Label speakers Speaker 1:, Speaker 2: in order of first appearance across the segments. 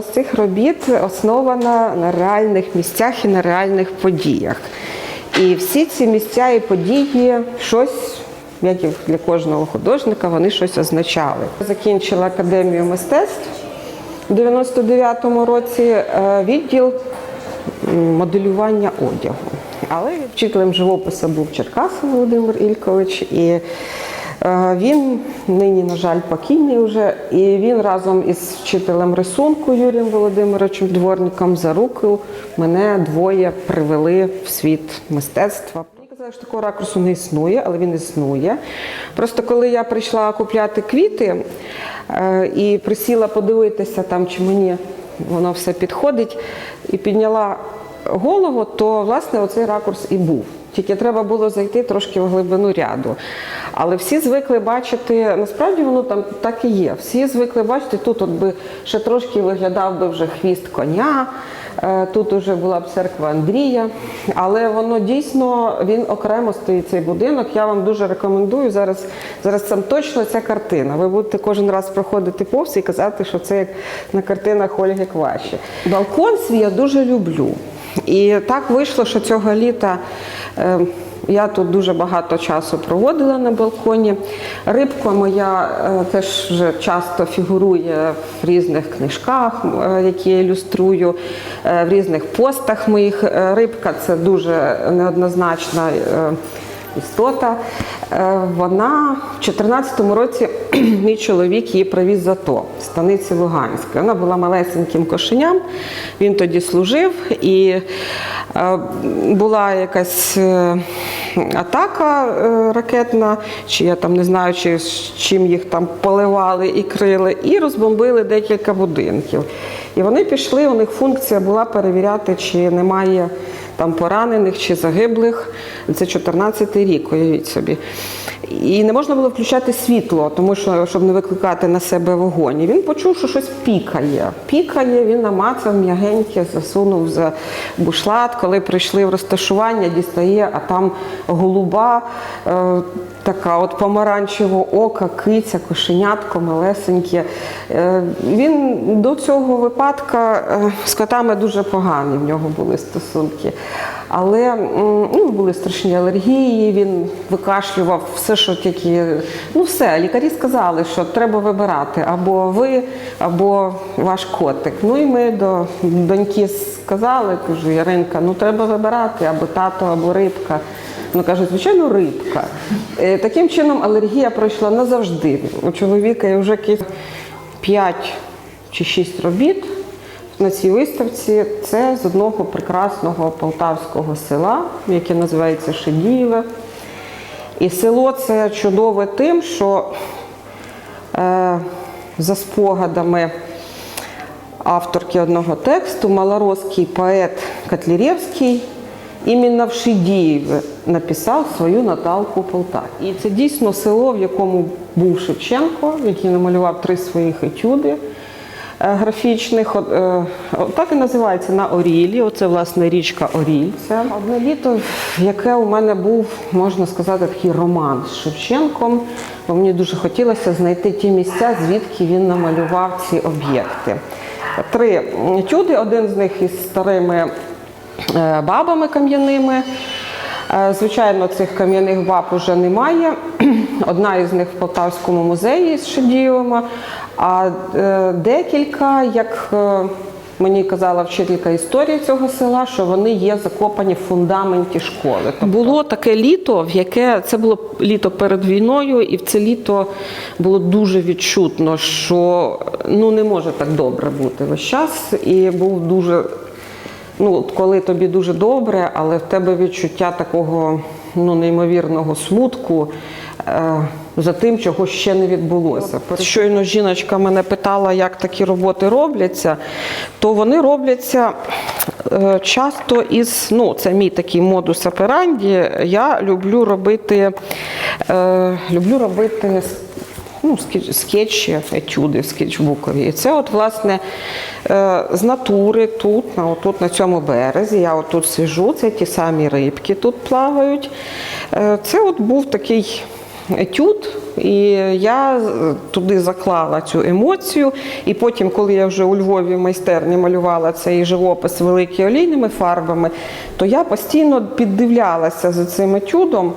Speaker 1: З цих робіт основана на реальних місцях і на реальних подіях. І всі ці місця і події щось, як і для кожного художника, вони щось означали. Закінчила академію мистецтв у 99-му році е, відділ моделювання одягу. Але вчителем живопису був Черкасов Володимир Ількович. І Він нині, на жаль, покійний вже, і він разом із вчителем рисунку Юрієм Володимировичем Дворником за руку мене двоє привели в світ мистецтва. Мені казали, що такого ракурсу не існує, але він існує. Просто коли я прийшла купляти квіти е, і присіла подивитися, там, чи мені воно все підходить, і підняла голову, то власне оцей ракурс і був. Тільки треба було зайти трошки в глибину ряду. Але всі звикли бачити, насправді воно там так і є. Всі звикли бачити, тут от би ще трошки виглядав би вже хвіст коня, е, тут вже була б церква Андрія. Але воно дійсно він окремо стоїть цей будинок. Я вам дуже рекомендую. Зараз, зараз там точно ця картина. Ви будете кожен раз проходити повз і казати, що це як на картинах Ольги Кваші. Балкон свій я дуже люблю. І так вийшло, що цього літа я тут дуже багато часу проводила на балконі. Рибка моя е, теж вже часто фігурує в різних книжках, е, які я ілюструю, е, в різних постах моїх. Е, Рибка це дуже неоднозначна. Істота, Е, вона в 2014 році мій чоловік її привіз з АТО, станиці Луганської. Вона була малесеньким кошеням, він тоді служив і е, була якась е, атака ракетна, чи я там не знаю, чи з чим їх там поливали і крили, і розбомбили декілька будинків. І вони пішли, у них функція була перевіряти, чи немає там поранених чи загиблих. Це 14-й рік, уявіть собі. І не можна було включати світло, тому що щоб не викликати на себе вогонь. І він почув, що щось пікає. Пікає, він намацав м'ягеньке, засунув за бушлат. Коли прийшли в розташування, дістає, а там голуба. Е, Така от помаранчевого ока, киця, кошенятко, малесеньке. Е, Він до цього випадка е, з котами дуже погані в нього були стосунки. Але ну, були страшні алергії, він викашлював все, що тільки. Ну все, лікарі сказали, що треба вибирати або ви, або ваш котик. Ну і ми до доньки сказали, кажу, Яринка, ну треба вибирати або тато, або рибка. Ну каже, звичайно, рибка. Е, Таким чином алергія пройшла назавжди. У чоловіка є вже 5 чи 6 робіт на цій виставці. Це з одного прекрасного полтавського села, яке називається Шедієве. І село це чудове тим, що е, за спогадами авторки одного тексту, малоросский поет Котляревський іменно в Шидієві написав свою Наталку Полтаві. І це дійсно село, в якому був Шевченко, який намалював три своїх етюди графічних. От, е, Так і називається на Орілі. Оце власне річка Оріль. Це одне літо, яке у мене був, можна сказати, такий роман з Шевченком. Бо мені дуже хотілося знайти ті місця, звідки він намалював ці об'єкти. Три етюди, один з них із старими е, бабами кам'яними. Е, Звичайно, цих кам'яних баб уже немає. Одна із них в Полтавському музеї з Шедієвими, а е, декілька, як е, мені казала вчителька історії цього села, що вони є закопані в фундаменті школи. Тобто було таке літо, в яке це було літо перед війною, і в це літо було дуже відчутно, що ну не може так добре бути весь час. І був дуже ну, коли тобі дуже добре, але в тебе відчуття такого ну, неймовірного смутку за тим, чого ще не відбулося. Щойно жіночка мене питала, як такі роботи робляться, то вони робляться е, часто із, ну, це мій такий модус операнді. Я люблю робити, е, люблю робити ну, скетчі, етюди скетчбукові. І це от, власне, е, з натури тут, на, отут, на цьому березі, я отут сижу, це ті самі рибки тут плавають. Е, Це от був такий етюд, і я туди заклала цю емоцію. І потім, коли я вже у Львові майстерні малювала цей живопис великими олійними фарбами, то я постійно піддивлялася за цим етюдом,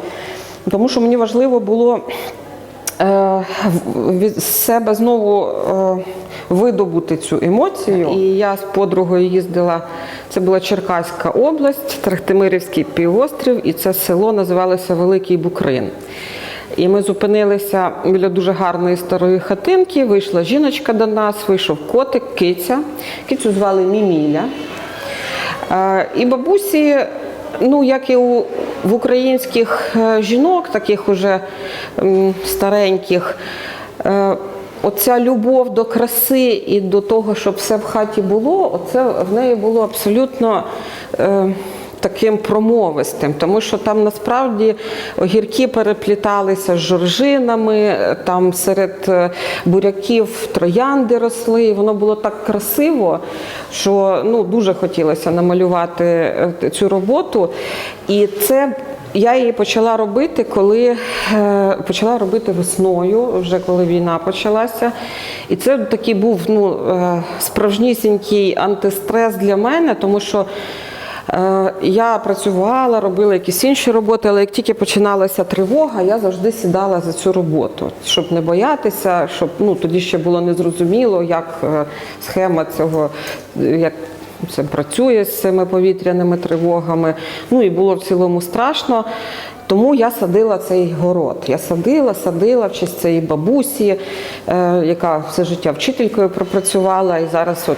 Speaker 1: тому що мені важливо було е, від себе знову е, видобути цю емоцію. І я з подругою їздила. Це була Черкаська область, Трахтимирівський півострів, і це село називалося Великий Букрин. І ми зупинилися біля дуже гарної старої хатинки. Вийшла жіночка до нас, вийшов котик, киця. Кицю звали Міміля. Е, І бабусі, ну як і у, в українських е, жінок, таких уже стареньких, е, оця любов до краси і до того, щоб все в хаті було, оце в неї було абсолютно. Таким промовистим, тому що там насправді огірки перепліталися з жоржинами, там серед е, буряків троянди росли, і воно було так красиво, що ну, дуже хотілося намалювати е, цю роботу. І це я її почала робити, коли е, почала робити весною, вже коли війна почалася. І це такий був ну, справжнісінький антистрес для мене, тому що. Е, Я працювала, робила якісь інші роботи, але як тільки починалася тривога, я завжди сідала за цю роботу, щоб не боятися, щоб ну тоді ще було незрозуміло, як е, схема цього, як це працює з цими повітряними тривогами. Ну і було в цілому страшно. Тому я садила цей город. Я садила, садила в честь цієї бабусі, е, яка все життя вчителькою пропрацювала. І зараз, от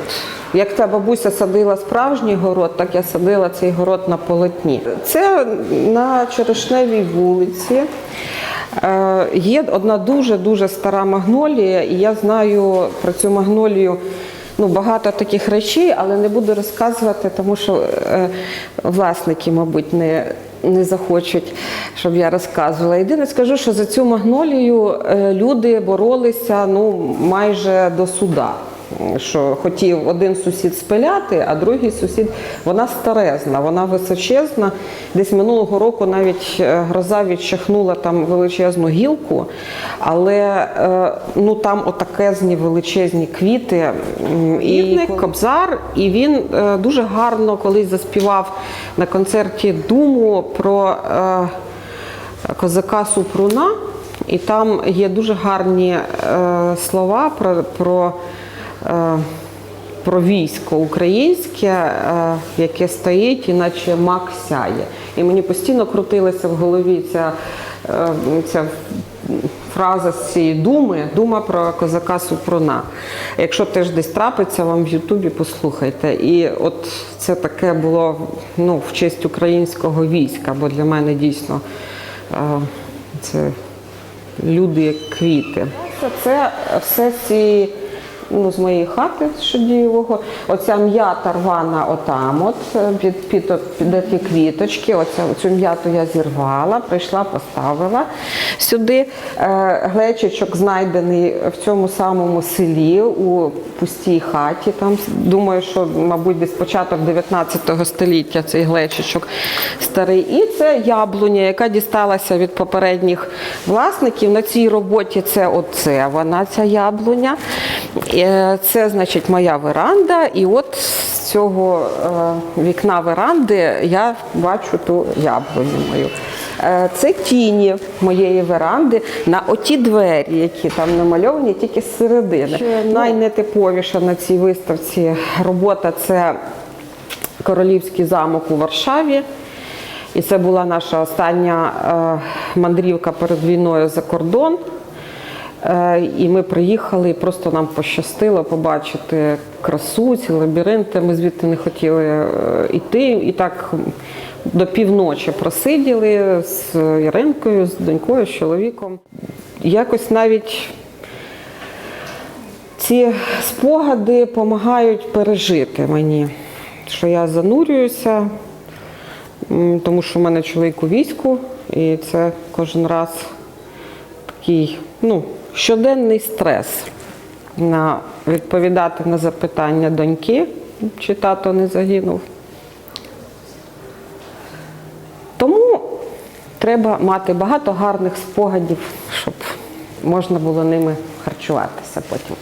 Speaker 1: як та бабуся садила справжній город, так я садила цей город на полотні. Це на Черешневій вулиці. Е, Є одна дуже дуже стара магнолія, і я знаю про цю магнолію. Ну, багато таких речей, але не буду розказувати, тому що е, власники, мабуть, не, не захочуть, щоб я розказувала. Єдине скажу, що за цю магнолію е, люди боролися ну, майже до суда. Що хотів один сусід спиляти, а другий сусід вона старезна, вона височезна. Десь минулого року навіть е, гроза відчахнула там величезну гілку, але е, ну там отакезні величезні квіти. І Кобзар, і він е, дуже гарно колись заспівав на концерті Думу про козака Супруна. І там є дуже гарні е, слова про, про, про військо українське, е, яке стоїть, іначе мак сяє. І мені постійно крутилася в голові ця, е, ця фраза з цієї думи, дума про козака Супруна. Якщо теж десь трапиться, вам в Ютубі послухайте. І от це таке було ну, в честь українського війська, бо для мене дійсно е, це люди як квіти. Це все ці ну, з моєї хати Шадієвого. Оця м'ята рвана отам, от е, під, під, під, ті квіточки. Оця, оцю м'яту я зірвала, прийшла, поставила сюди. Е, глечичок знайдений в цьому самому селі у пустій хаті. Там думаю, що, мабуть, десь початок 19 століття цей глечичок старий. І це яблуня, яка дісталася від попередніх власників. На цій роботі це оце вона, ця яблуня. Е, Це, значить, моя веранда. І от з цього е, вікна веранди я бачу ту яблуню мою. Е, Це тіні моєї веранди на оті двері, які там намальовані тільки з середини. Найнетиповіша на цій виставці робота це Королівський замок у Варшаві. І це була наша остання мандрівка перед війною за кордон. Е, І ми приїхали, і просто нам пощастило побачити красу, ці лабіринти. Ми звідти не хотіли е, йти. І так до півночі просиділи з Іринкою, з донькою, з чоловіком. Якось навіть ці спогади допомагають пережити мені, що я занурююся, тому що в мене чоловік у війську, і це кожен раз такий ну, щоденний стрес на відповідати на запитання доньки, чи тато не загинув. Тому треба мати багато гарних спогадів, щоб можна було ними харчуватися потім.